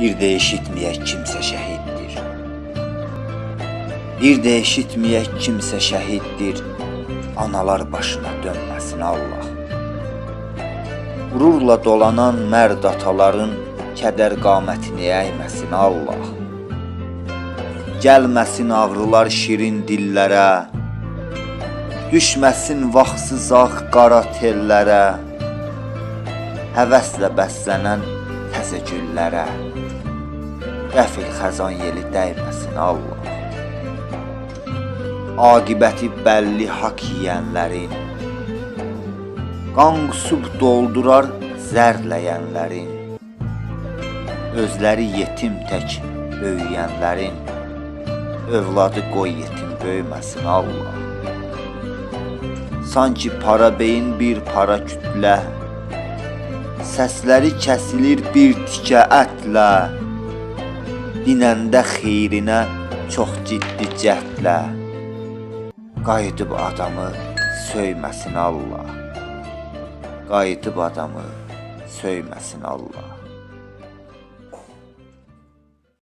Bir de eşitmeyək kimsə şəhiddir. Bir də eşitməyək kimsə şəhiddir. Analar başına dönməsin Allah. Qürurla dolanan mərd ataların kədər qamətini əyməsin Allah. Gəlməsin ağrılar şirin dillərə. Düşməsin vaxtsız ağ qara tellərə. Həvəslə bəslənən təzə güllərə. Qəfil xəzan yeli dəyməsin Allah. Aqibəti bəlli haqq yeyənlərin Qan qusub doldurar zərləyənlərin Özləri yetim tək böyüyənlərin Övladı qoy yetim böyüməsin Allah Sanki para beyin bir para kütlə Səsləri kəsilir bir tikə ətlə Dinəndə xeyrinə çox ciddi cəhdlə. Qayıdıb adamı söyməsin Allah. Qayıdıb adamı söyməsin Allah